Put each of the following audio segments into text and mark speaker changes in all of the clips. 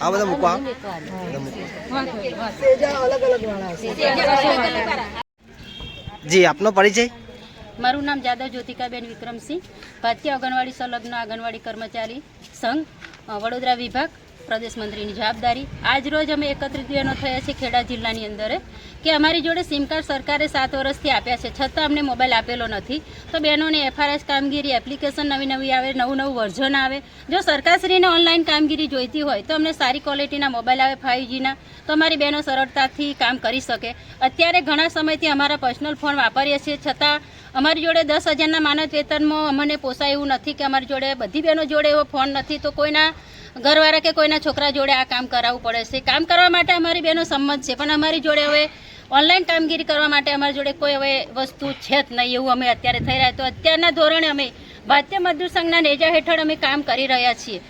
Speaker 1: આ બધા મૂકો આ બધા મૂકો જી આપનો પરિચય?
Speaker 2: મારું નામ જાદવ જ્યોતિકાબેન વિક્રમસિંહ ભારતીય આંગણવાડી સંલગ્ન આંગણવાડી કર્મચારી સંઘ વડોદરા વિભાગ. પ્રદેશ મંત્રીની જવાબદારી. આજ રોજ અમે એકત્રિત બહેનો થયા છે ખેડા જિલ્લાની અંદર, કે અમારી જોડે સિમ કાર્ડ સરકારે સાત વર્ષથી આપ્યા છે. છતાં અમને મોબાઈલ આપેલો નથી. તો બહેનોને એફઆરએસ કામગીરી એપ્લિકેશન નવી નવી આવે, નવું નવું વર્ઝન આવે. જો સરકારશ્રીને ઓનલાઈન કામગીરી જોઈતી હોય, તો અમને સારી ક્વોલિટીના મોબાઈલ આવે ફાઇવજીના તો અમારી બહેનો સરળતાથી કામ કરી શકે. અત્યારે ઘણા સમયથી અમારા પર્સનલ ફોન વાપરીએ છીએ. છતાં અમારી જોડે દસ હજારના માનદ વેતનમાં અમને પોસાય એવું નથી કે અમારી જોડે બધી બહેનો જોડે એવો ફોન નથી. તો કોઈના ઘરવાળા કે કોઈના છોકરા જોડે આ કામ કરાવવું પડે છે. કામ કરવા માટે અમારી બહેનો સંમત છે, પણ અમારી જોડે હવે ઓનલાઈન કામગીરી કરવા માટે અમારી જોડે કોઈ હવે વસ્તુ છે જ નહીં એવું અમે અત્યારે થઈ રહ્યા. તો અત્યારના ધોરણે અમે ભારતીય મજદૂર સંઘના નેજા હેઠળ અમે કામ કરી રહ્યા છીએ.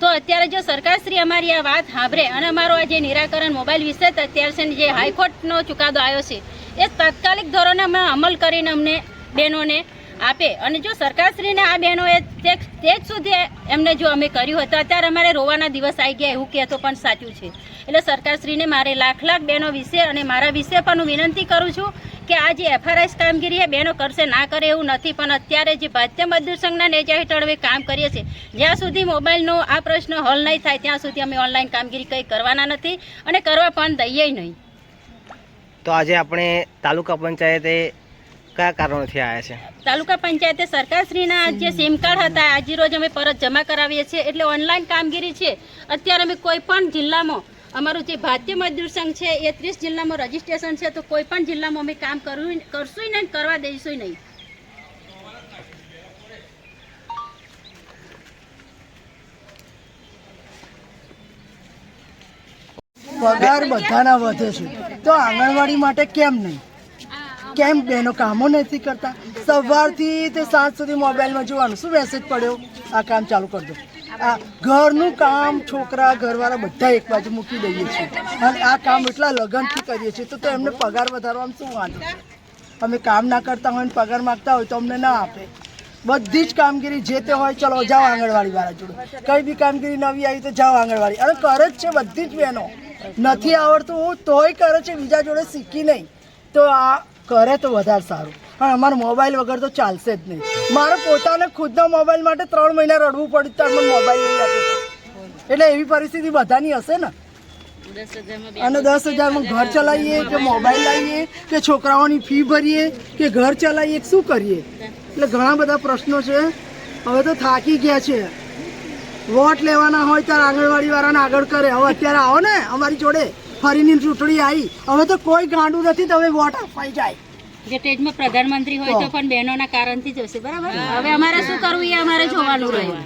Speaker 2: તો અત્યારે જો સરકારશ્રી અમારી આ વાત સાંભળે અને અમારો આ જે નિરાકરણ મોબાઈલ વિશે અત્યાર અત્યારે જે હાઈકોર્ટનો ચુકાદો આવ્યો છે, એ તાત્કાલિક ધોરણે અમે અમલ કરીને અમને બહેનોને આપે. અને જો સરકારશ્રીને આ બહેનોએ તે જ સુધી એમને જો અમે કર્યું હોય તો અત્યારે અમારે રોવાના દિવસ આવી ગયા એવું કહેતો પણ સાચું છે. એટલે સરકારશ્રીને મારે લાખ લાખ બહેનો વિશે અને મારા વિશે પણ હું વિનંતી કરું છું કે આ જે એફઆરએસ કામગીરી એ બહેનો કરશે, ના કરે એવું નથી, પણ અત્યારે જે ભારતીય મજદૂર સંઘના નેજા હેઠળ અમે કામ કરીએ છીએ, જ્યાં સુધી મોબાઈલનો આ પ્રશ્ન હલ નહીં થાય, ત્યાં સુધી અમે ઓનલાઈન કામગીરી કંઈ કરવાના નથી અને કરવા પણ દઈએ નહીં.
Speaker 1: તો આજે આપણે તાલુકા પંચાયતે કયા કારણોથી આવ્યા છે?
Speaker 2: તાલુકા પંચાયતે સરકારશ્રીના જે સિમ કાર્ડ હતા આજે રોજ અમે પરત જમા કરાવીએ છીએ. એટલે ઓનલાઈન કામગીરી છે. અત્યારે અમે કોઈ પણ જિલ્લામાં અમારું જે ભારતીય મજદૂર સંઘ છે એ ત્રીસ જિલ્લામાં રજીસ્ટ્રેશન છે તો કોઈ પણ જિલ્લામાં અમે કામ કરવું કરશું નહીં કરવા દઈશું નહીં.
Speaker 3: પગાર બધાના વધે છે. તો આંગણવાડી માટે કેમ નહીં? કેમ બહેનો કામો નથી કરતા? સવારથી તે સાંજ સુધી મોબાઈલમાં જોવાનું. શું મેસેજ પડ્યો? આ કામ ચાલુ કરી દો આ ઘરનું કામ છોકરા ઘરવાળા બધા એક બાજુ મૂકી દઈએ છીએ. અને આ કામ એટલા લગનથી કરીએ છીએ તો એમને પગાર વધારવામાં શું વાંધો? અમે કામ ના કરતા હોય ને પગાર માગતા હોય તો અમને ના આપે. બધી જ કામગીરી જે તે હોય, ચલો જાઓ આંગણવાડી વાળા જોડે. કઈ બી કામગીરી નવી આવી તો જાઓ આંગણવાડી. અને કરે જ છે બધી જ બહેનો. નથી આવડતું, તોય કરે છે, બીજા જોડે શીખી નહીં. તો આ કરે તો વધારે સારું. પણ અમારો મોબાઈલ વગર તો ચાલશે જ નહીં. મારે પોતાને ખુદના મોબાઈલ માટે ત્રણ મહિના રડવું પડ્યું ત્યારે મને મોબાઈલ નહીં આપ્યો એટલે એવી પરિસ્થિતિ બધાની હશે ને? અને દસ હજારમાં ઘર ચલાવીએ કે મોબાઈલ લાવીએ કે છોકરાઓની ફી ભરીએ કે ઘર ચલાવીએ, શું કરીએ? એટલે ઘણા બધા પ્રશ્નો છે. હવે તો થાકી ગયા છે. વોટ લેવાના હોય ત્યારે આંગણવાડી વાળાને આગળ કરે. હવે અત્યારે આવો ને અમારી જોડે. ફરીની ચૂંટણી આવી. હવે તો કોઈ ગાંડું નથી તો હવે વોટ આપવાય જાય.
Speaker 2: જે સ્ટેજમાં પ્રધાનમંત્રી હોય તો પણ બહેનોના કારણથી જ હશે બરાબર? હવે અમારે શું કરવું એ અમારે જોવાનું રહ્યું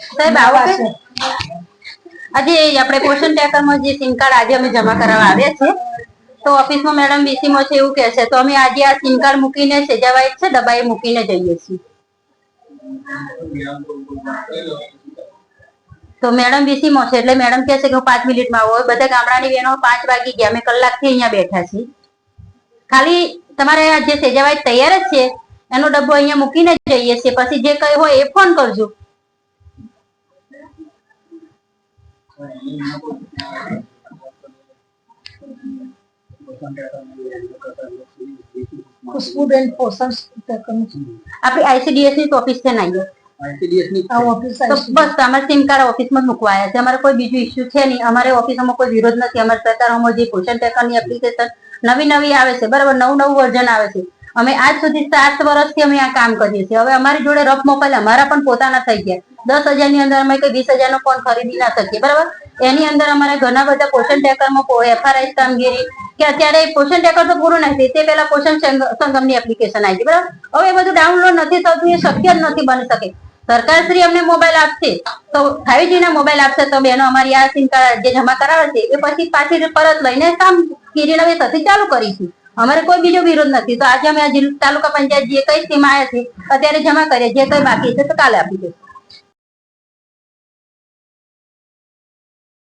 Speaker 4: સાહેબ આવો કે આજે આપણે પોષણ ટેકરમાં જે સિમ કાર્ડ આજે અમે જમા કરાવવા આવ્યા છે, તો ઓફિસમાં મેડમ વીસીમાં છે એવું કહે છે, તો અમે આજે આ સિમ કાર્ડ મૂકીને સેજાવાઈ છે દબાઈ મૂકીને જઈએ છીએ. તો મેડમ વીસીમાં છે, એટલે મેડમ કહે છે કે હું પાંચ મિનિટમાં આવો બધા ગામડાની બહેનો પાંચ વાગી ગયા, અમે કલાકથી અહીંયા બેઠા છીએ. ખાલી તમારે જે સેજાવાઈ તૈયાર જ છે, એનો ડબ્બો અહીંયા મૂકીને જઈએ છીએ, પછી જે કઈ હોય એ ફોન કરજો.
Speaker 3: ખુશ્બુબેન પોષણ
Speaker 4: આપણી આઈસીડીએસની ઓફિસ છે ને
Speaker 3: ઓફિસ
Speaker 4: તો બસ અમારે સિમ કાર્ડ ઓફિસમાં જ મૂકવા છે અમારે કોઈ બીજું ઇસ્યુ છે નહીં અમારે ઓફિસમાં કોઈ વિરોધ નથી અમારે સરકારોમાં જે પોષણ ટેકરની એપ્લિકેશન નવી નવી આવે છે બરાબર નવું નવું વર્ઝન આવે છે અમે આજ સુધી સાત વર્ષથી અમે આ કામ કરીએ છીએ। હવે અમારી જોડે રફ મોબાઈલ અમારા પણ પોતાના થઈ ગયા. દસ હજારની અંદર અમે વીસ હજાર નો ફોન ખરીદી ના શકીએ, બરાબર? એની અંદર અમારે ઘણા બધા પોષણ ટેકરમાં એફઆરઆઈ કામગીરી, કે અત્યારે પોષણ ટેકર તો પૂરું નથી, તે પહેલા પોષણ સંગમની એપ્લિકેશન આવી બરાબર? હવે બધું ડાઉનલોડ નથી થતું, એ શક્ય જ નથી બની શકે.
Speaker 2: સરકાર શ્રી અમને મોબાઈલ આપશે, તો ફાઈવજી ના મોબાઈલ આપશે, તો બહેનો અમારી આ સિમ કાર્ડ જે જમા કરાવે છે, એ પછી પાછી પરત લઈને કામ કીરી નવી થતી ચાલુ કરીશું. અમારે કોઈ બીજો વિરોધ નથી. તો આજે અમે તાલુકા પંચાયત જે કઈ સ્કીમ આવ્યા છે, અત્યારે જમા કરીએ, જે કઈ બાકી છે, તો કાલે આપી દઈશું.